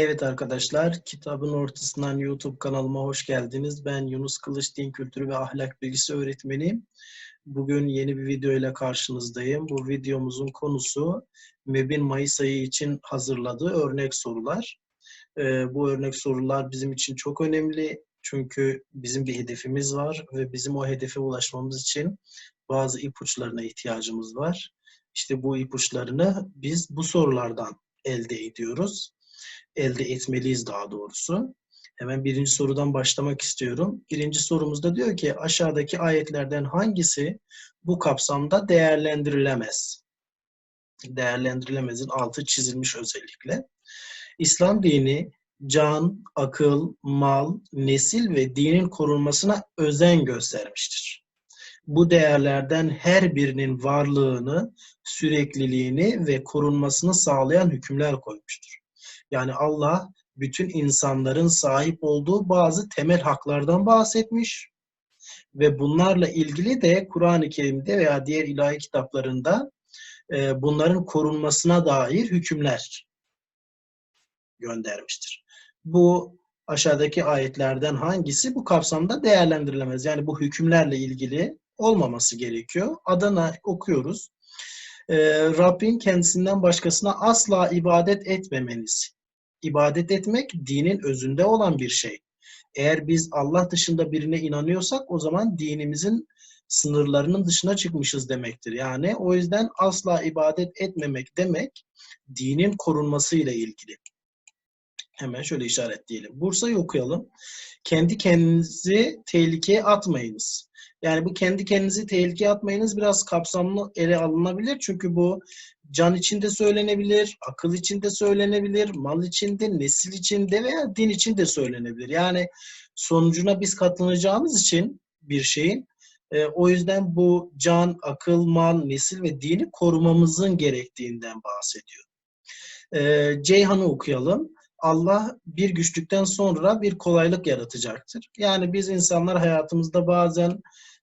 Evet arkadaşlar, kitabın ortasından YouTube kanalıma hoş geldiniz. Ben Yunus Kılıç Din Kültürü ve Ahlak Bilgisi öğretmeniyim. Bugün yeni bir video ile karşınızdayım. Bu videomuzun konusu MEB'in Mayıs ayı için hazırladığı örnek sorular. Ee, bu örnek sorular bizim için çok önemli. Çünkü bizim bir hedefimiz var ve bizim o hedefe ulaşmamız için bazı ipuçlarına ihtiyacımız var. İşte bu ipuçlarını biz bu sorulardan elde ediyoruz elde etmeliyiz daha doğrusu. Hemen birinci sorudan başlamak istiyorum. Birinci sorumuzda diyor ki aşağıdaki ayetlerden hangisi bu kapsamda değerlendirilemez? Değerlendirilemezin altı çizilmiş özellikle. İslam dini can, akıl, mal, nesil ve dinin korunmasına özen göstermiştir. Bu değerlerden her birinin varlığını, sürekliliğini ve korunmasını sağlayan hükümler koymuştur. Yani Allah bütün insanların sahip olduğu bazı temel haklardan bahsetmiş ve bunlarla ilgili de Kur'an-ı Kerim'de veya diğer ilahi kitaplarında e, bunların korunmasına dair hükümler göndermiştir. Bu aşağıdaki ayetlerden hangisi bu kapsamda değerlendirilemez? Yani bu hükümlerle ilgili olmaması gerekiyor. Adana okuyoruz. Ee, Rabbin kendisinden başkasına asla ibadet etmemeniz ibadet etmek dinin özünde olan bir şey. Eğer biz Allah dışında birine inanıyorsak o zaman dinimizin sınırlarının dışına çıkmışız demektir. Yani o yüzden asla ibadet etmemek demek dinin korunmasıyla ilgili. Hemen şöyle işaretleyelim. Bursa'yı okuyalım. Kendi kendinizi tehlikeye atmayınız. Yani bu kendi kendinizi tehlikeye atmayınız biraz kapsamlı ele alınabilir. Çünkü bu can içinde söylenebilir, akıl içinde söylenebilir, mal içinde, nesil içinde veya din içinde söylenebilir. Yani sonucuna biz katlanacağımız için bir şeyin e, o yüzden bu can, akıl, mal, nesil ve dini korumamızın gerektiğinden bahsediyor. E, Ceyhan'ı okuyalım. Allah bir güçlükten sonra bir kolaylık yaratacaktır. Yani biz insanlar hayatımızda bazen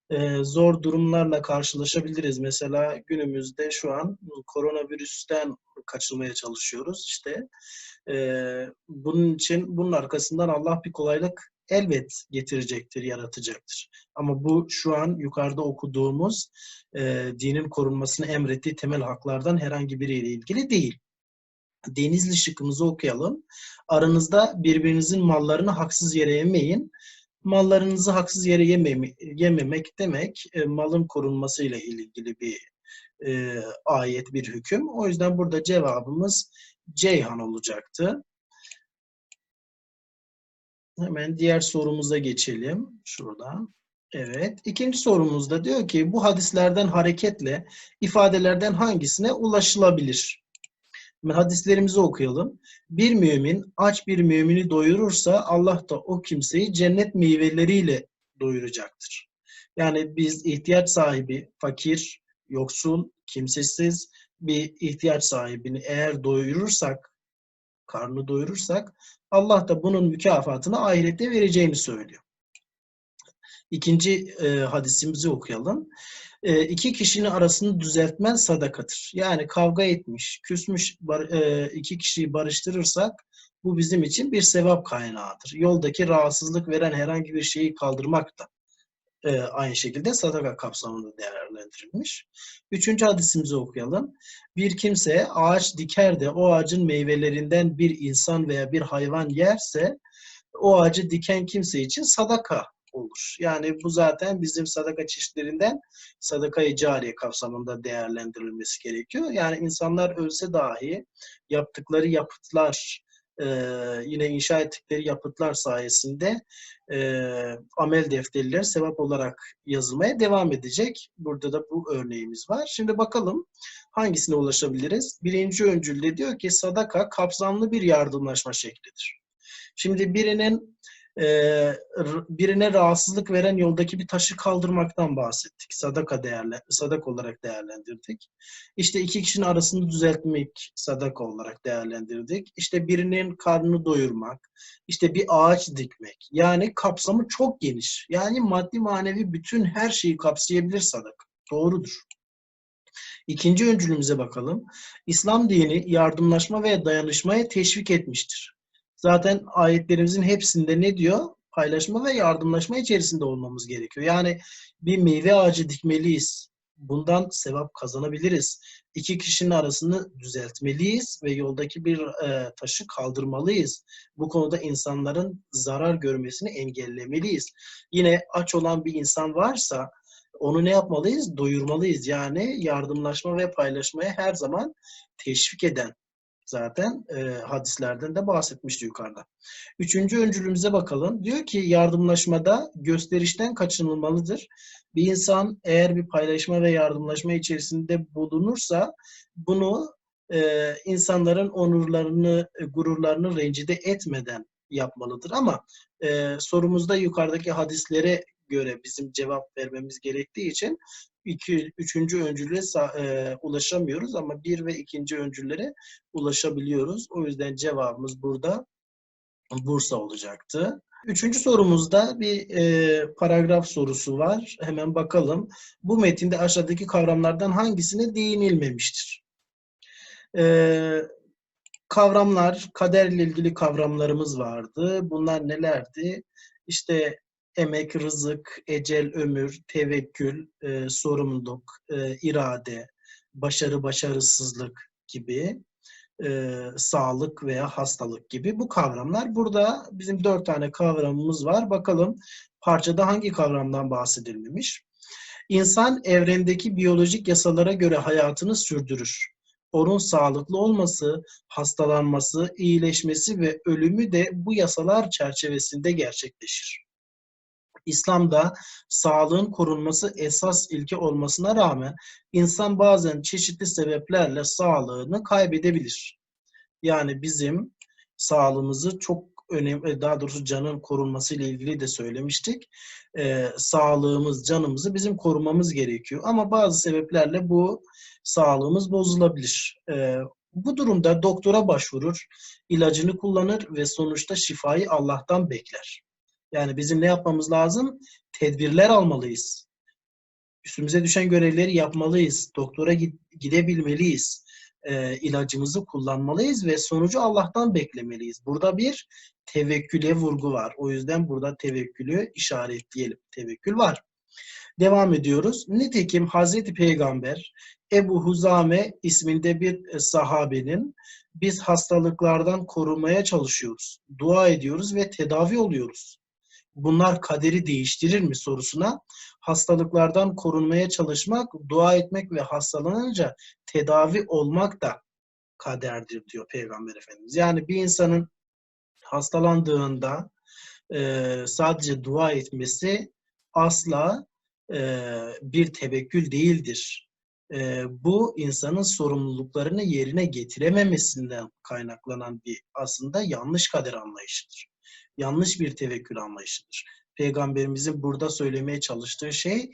e, zor durumlarla karşılaşabiliriz. Mesela günümüzde şu an koronavirüsten kaçılmaya çalışıyoruz. İşte e, bunun için bunun arkasından Allah bir kolaylık elbet getirecektir, yaratacaktır. Ama bu şu an yukarıda okuduğumuz e, dinin korunmasını emrettiği temel haklardan herhangi biriyle ilgili değil. Denizli şıkkımızı okuyalım. Aranızda birbirinizin mallarını haksız yere yemeyin mallarınızı haksız yere yememe, yememek demek e, malın korunmasıyla ilgili bir e, ayet, bir hüküm. O yüzden burada cevabımız Ceyhan olacaktı. Hemen diğer sorumuza geçelim. Şurada. Evet. İkinci sorumuzda diyor ki bu hadislerden hareketle ifadelerden hangisine ulaşılabilir? Hadislerimizi okuyalım. Bir mümin aç bir mümini doyurursa Allah da o kimseyi cennet meyveleriyle doyuracaktır. Yani biz ihtiyaç sahibi, fakir, yoksul, kimsesiz bir ihtiyaç sahibini eğer doyurursak, karnı doyurursak Allah da bunun mükafatını ahirette vereceğini söylüyor. İkinci e, hadisimizi okuyalım e, iki kişinin arasını düzeltmen sadakadır. Yani kavga etmiş, küsmüş e, iki kişiyi barıştırırsak bu bizim için bir sevap kaynağıdır. Yoldaki rahatsızlık veren herhangi bir şeyi kaldırmak da e, aynı şekilde sadaka kapsamında değerlendirilmiş. Üçüncü hadisimizi okuyalım. Bir kimse ağaç diker de o ağacın meyvelerinden bir insan veya bir hayvan yerse o ağacı diken kimse için sadaka olur. Yani bu zaten bizim sadaka çeşitlerinden sadaka-i cariye kapsamında değerlendirilmesi gerekiyor. Yani insanlar ölse dahi yaptıkları yapıtlar, e, yine inşa ettikleri yapıtlar sayesinde e, amel defterleri sevap olarak yazılmaya devam edecek. Burada da bu örneğimiz var. Şimdi bakalım hangisine ulaşabiliriz? Birinci öncülde diyor ki sadaka kapsamlı bir yardımlaşma şeklidir. Şimdi birinin birine rahatsızlık veren yoldaki bir taşı kaldırmaktan bahsettik. Sadaka değerli, sadak olarak değerlendirdik. İşte iki kişinin arasını düzeltmek sadaka olarak değerlendirdik. İşte birinin karnını doyurmak, işte bir ağaç dikmek. Yani kapsamı çok geniş. Yani maddi manevi bütün her şeyi kapsayabilir sadaka. Doğrudur. İkinci öncülümüze bakalım. İslam dini yardımlaşma ve dayanışmaya teşvik etmiştir. Zaten ayetlerimizin hepsinde ne diyor? Paylaşma ve yardımlaşma içerisinde olmamız gerekiyor. Yani bir meyve ağacı dikmeliyiz. Bundan sevap kazanabiliriz. İki kişinin arasını düzeltmeliyiz ve yoldaki bir e, taşı kaldırmalıyız. Bu konuda insanların zarar görmesini engellemeliyiz. Yine aç olan bir insan varsa onu ne yapmalıyız? Doyurmalıyız. Yani yardımlaşma ve paylaşmaya her zaman teşvik eden zaten e, hadislerden de bahsetmişti yukarıda. Üçüncü öncülümüze bakalım. Diyor ki yardımlaşmada gösterişten kaçınılmalıdır. Bir insan eğer bir paylaşma ve yardımlaşma içerisinde bulunursa bunu e, insanların onurlarını, e, gururlarını rencide etmeden yapmalıdır. Ama e, sorumuzda yukarıdaki hadislere göre bizim cevap vermemiz gerektiği için iki, üçüncü öncüle e, ulaşamıyoruz ama bir ve ikinci öncüllere ulaşabiliyoruz. O yüzden cevabımız burada Bursa olacaktı. Üçüncü sorumuzda bir e, paragraf sorusu var. Hemen bakalım. Bu metinde aşağıdaki kavramlardan hangisine değinilmemiştir? E, kavramlar, kaderle ilgili kavramlarımız vardı. Bunlar nelerdi? İşte emek, rızık, ecel, ömür, tevekkül, e, sorumluluk, e, irade, başarı, başarısızlık gibi, e, sağlık veya hastalık gibi bu kavramlar. Burada bizim dört tane kavramımız var. Bakalım parçada hangi kavramdan bahsedilmemiş? İnsan evrendeki biyolojik yasalara göre hayatını sürdürür. Onun sağlıklı olması, hastalanması, iyileşmesi ve ölümü de bu yasalar çerçevesinde gerçekleşir. İslam'da sağlığın korunması esas ilke olmasına rağmen insan bazen çeşitli sebeplerle sağlığını kaybedebilir. Yani bizim sağlığımızı çok önemli, daha doğrusu canın korunması ile ilgili de söylemiştik. Ee, sağlığımız, canımızı bizim korumamız gerekiyor. Ama bazı sebeplerle bu sağlığımız bozulabilir. Ee, bu durumda doktora başvurur, ilacını kullanır ve sonuçta şifayı Allah'tan bekler. Yani bizim ne yapmamız lazım? Tedbirler almalıyız. Üstümüze düşen görevleri yapmalıyız. Doktora gidebilmeliyiz. E, ilacımızı kullanmalıyız ve sonucu Allah'tan beklemeliyiz. Burada bir tevekküle vurgu var. O yüzden burada tevekkülü işaretleyelim. Tevekkül var. Devam ediyoruz. Nitekim Hazreti Peygamber Ebu Huzame isminde bir sahabenin biz hastalıklardan korunmaya çalışıyoruz. Dua ediyoruz ve tedavi oluyoruz bunlar kaderi değiştirir mi sorusuna hastalıklardan korunmaya çalışmak, dua etmek ve hastalanınca tedavi olmak da kaderdir diyor Peygamber Efendimiz. Yani bir insanın hastalandığında e, sadece dua etmesi asla e, bir tevekkül değildir. E, bu insanın sorumluluklarını yerine getirememesinden kaynaklanan bir aslında yanlış kader anlayışıdır yanlış bir tevekkül anlayışıdır. Peygamberimizin burada söylemeye çalıştığı şey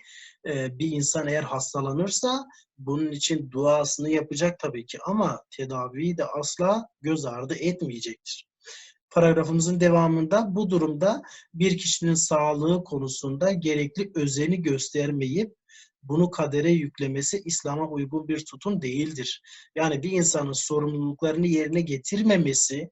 e, bir insan eğer hastalanırsa bunun için duasını yapacak tabii ki ama tedaviyi de asla göz ardı etmeyecektir. Paragrafımızın devamında bu durumda bir kişinin sağlığı konusunda gerekli özeni göstermeyip bunu kadere yüklemesi İslam'a uygun bir tutum değildir. Yani bir insanın sorumluluklarını yerine getirmemesi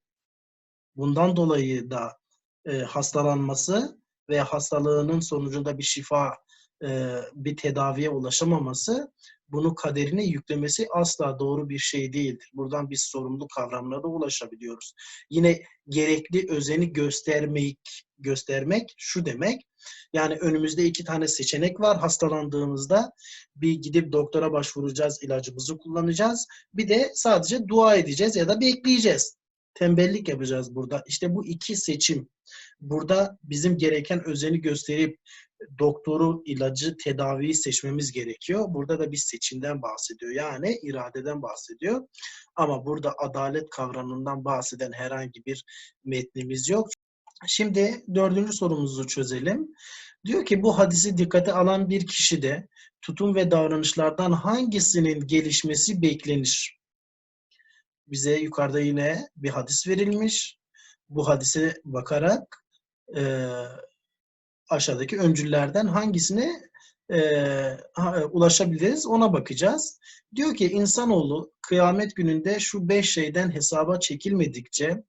bundan dolayı da e, hastalanması ve hastalığının sonucunda bir şifa, e, bir tedaviye ulaşamaması bunu kaderine yüklemesi asla doğru bir şey değildir. Buradan biz sorumlu kavramlara ulaşabiliyoruz. Yine gerekli özeni göstermek, göstermek şu demek. Yani önümüzde iki tane seçenek var hastalandığımızda. Bir gidip doktora başvuracağız, ilacımızı kullanacağız. Bir de sadece dua edeceğiz ya da bekleyeceğiz tembellik yapacağız burada. İşte bu iki seçim. Burada bizim gereken özeni gösterip doktoru, ilacı, tedaviyi seçmemiz gerekiyor. Burada da bir seçimden bahsediyor. Yani iradeden bahsediyor. Ama burada adalet kavramından bahseden herhangi bir metnimiz yok. Şimdi dördüncü sorumuzu çözelim. Diyor ki bu hadisi dikkate alan bir kişi de tutum ve davranışlardan hangisinin gelişmesi beklenir? Bize yukarıda yine bir hadis verilmiş. Bu hadise bakarak e, aşağıdaki öncüllerden hangisine e, ulaşabiliriz ona bakacağız. Diyor ki insanoğlu kıyamet gününde şu beş şeyden hesaba çekilmedikçe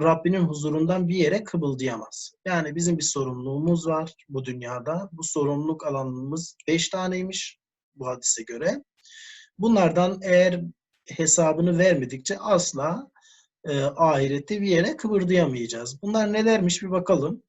Rabbinin huzurundan bir yere kıbıldayamaz. Yani bizim bir sorumluluğumuz var bu dünyada. Bu sorumluluk alanımız beş taneymiş bu hadise göre. Bunlardan eğer hesabını vermedikçe asla e, ahirette bir yere kıpırdayamayacağız. Bunlar nelermiş bir bakalım.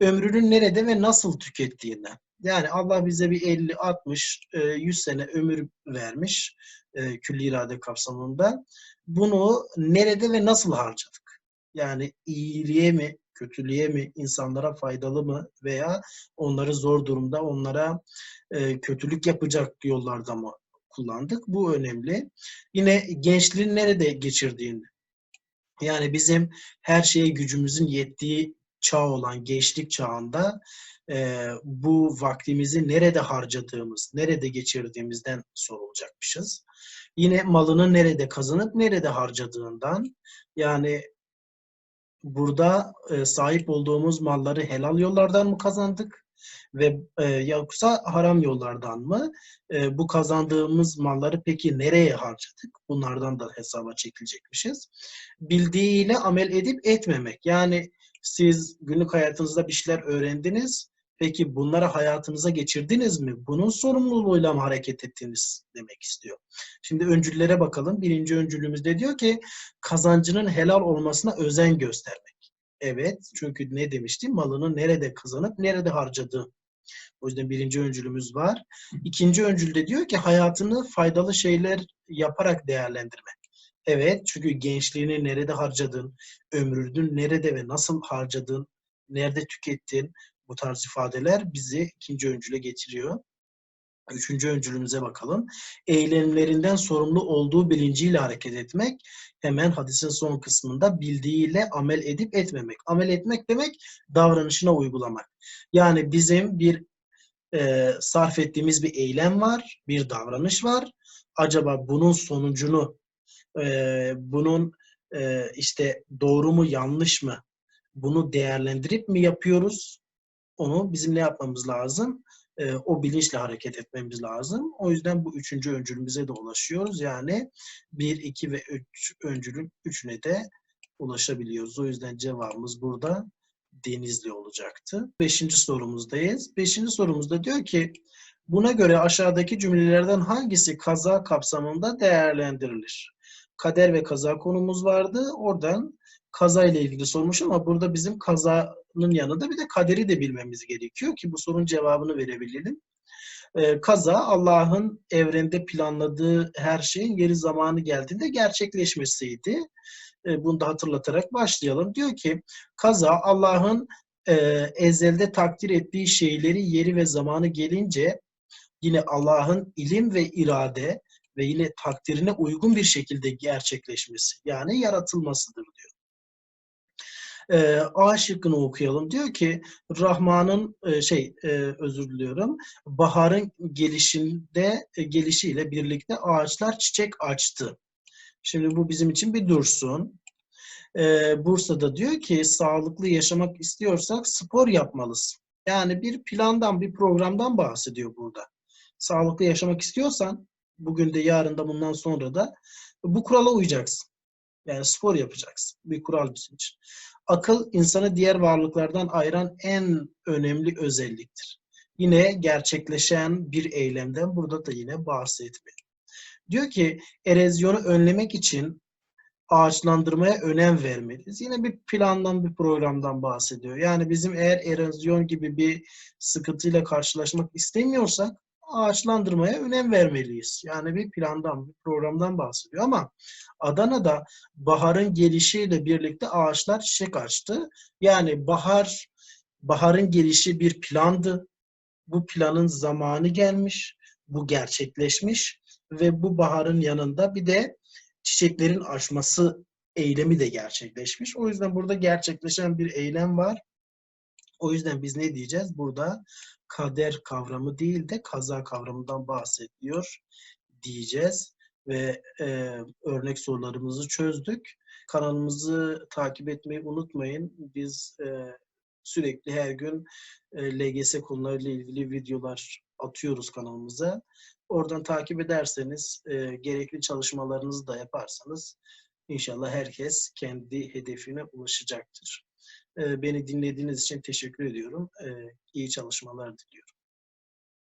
Ömrünün nerede ve nasıl tükettiğinden. Yani Allah bize bir 50, 60, 100 sene ömür vermiş e, külli irade kapsamında. Bunu nerede ve nasıl harcadık? Yani iyiliğe mi, kötülüğe mi, insanlara faydalı mı veya onları zor durumda, onlara e, kötülük yapacak yollarda mı kullandık? Bu önemli. Yine gençliğin nerede geçirdiğini. Yani bizim her şeye gücümüzün yettiği çağ olan gençlik çağında e, bu vaktimizi nerede harcadığımız, nerede geçirdiğimizden sorulacakmışız. Yine malını nerede kazanıp nerede harcadığından yani burada e, sahip olduğumuz malları helal yollardan mı kazandık ve e, yoksa haram yollardan mı? E, bu kazandığımız malları peki nereye harcadık? Bunlardan da hesaba çekilecekmişiz. Bildiğiyle amel edip etmemek. Yani siz günlük hayatınızda bir şeyler öğrendiniz. Peki bunları hayatınıza geçirdiniz mi? Bunun sorumluluğuyla mı hareket ettiniz demek istiyor. Şimdi öncüllere bakalım. Birinci öncülümüzde diyor ki kazancının helal olmasına özen göstermek. Evet çünkü ne demiştim? Malını nerede kazanıp nerede harcadığı. O yüzden birinci öncülümüz var. İkinci öncülde diyor ki hayatını faydalı şeyler yaparak değerlendirmek. Evet çünkü gençliğini nerede harcadın, ömrünü nerede ve nasıl harcadın, nerede tükettin, bu tarz ifadeler bizi ikinci öncüle getiriyor. Üçüncü öncülümüze bakalım. Eylemlerinden sorumlu olduğu bilinciyle hareket etmek. Hemen hadisin son kısmında bildiğiyle amel edip etmemek. Amel etmek demek davranışına uygulamak. Yani bizim bir e, sarf ettiğimiz bir eylem var, bir davranış var. Acaba bunun sonucunu, e, bunun e, işte doğru mu yanlış mı bunu değerlendirip mi yapıyoruz? onu bizim ne yapmamız lazım? E, o bilinçle hareket etmemiz lazım. O yüzden bu üçüncü öncülümüze de ulaşıyoruz. Yani bir, iki ve üç öncülün üçüne de ulaşabiliyoruz. O yüzden cevabımız burada Denizli olacaktı. Beşinci sorumuzdayız. Beşinci sorumuzda diyor ki buna göre aşağıdaki cümlelerden hangisi kaza kapsamında değerlendirilir? Kader ve kaza konumuz vardı. Oradan kaza ile ilgili sormuş ama burada bizim kazanın yanında bir de kaderi de bilmemiz gerekiyor ki bu sorunun cevabını verebilelim. Ee, kaza Allah'ın evrende planladığı her şeyin yeri zamanı geldiğinde gerçekleşmesiydi. Ee, bunu da hatırlatarak başlayalım. Diyor ki kaza Allah'ın e, ezelde takdir ettiği şeyleri yeri ve zamanı gelince yine Allah'ın ilim ve irade ve yine takdirine uygun bir şekilde gerçekleşmesi yani yaratılmasıdır diyor. E, A şıkkını okuyalım. Diyor ki Rahman'ın e, şey e, özür diliyorum. Baharın gelişinde e, gelişiyle birlikte ağaçlar çiçek açtı. Şimdi bu bizim için bir dursun. Ee, Bursa'da diyor ki sağlıklı yaşamak istiyorsak spor yapmalısın. Yani bir plandan, bir programdan bahsediyor burada. Sağlıklı yaşamak istiyorsan bugün de yarın da bundan sonra da bu kurala uyacaksın. Yani spor yapacaksın. Bir kural bizim için. Akıl insanı diğer varlıklardan ayıran en önemli özelliktir. Yine gerçekleşen bir eylemden burada da yine bahsetmiyor. Diyor ki erozyonu önlemek için ağaçlandırmaya önem vermeliyiz. Yine bir plandan, bir programdan bahsediyor. Yani bizim eğer erozyon gibi bir sıkıntıyla karşılaşmak istemiyorsak ağaçlandırmaya önem vermeliyiz. Yani bir plandan, bir programdan bahsediyor ama Adana'da baharın gelişiyle birlikte ağaçlar çiçek açtı. Yani bahar baharın gelişi bir plandı. Bu planın zamanı gelmiş, bu gerçekleşmiş ve bu baharın yanında bir de çiçeklerin açması eylemi de gerçekleşmiş. O yüzden burada gerçekleşen bir eylem var. O yüzden biz ne diyeceğiz? Burada kader kavramı değil de kaza kavramından bahsediyor diyeceğiz. Ve e, örnek sorularımızı çözdük. Kanalımızı takip etmeyi unutmayın. Biz e, sürekli her gün e, LGS konularıyla ilgili videolar atıyoruz kanalımıza. Oradan takip ederseniz, e, gerekli çalışmalarınızı da yaparsanız İnşallah herkes kendi hedefine ulaşacaktır. Beni dinlediğiniz için teşekkür ediyorum. İyi çalışmalar diliyorum.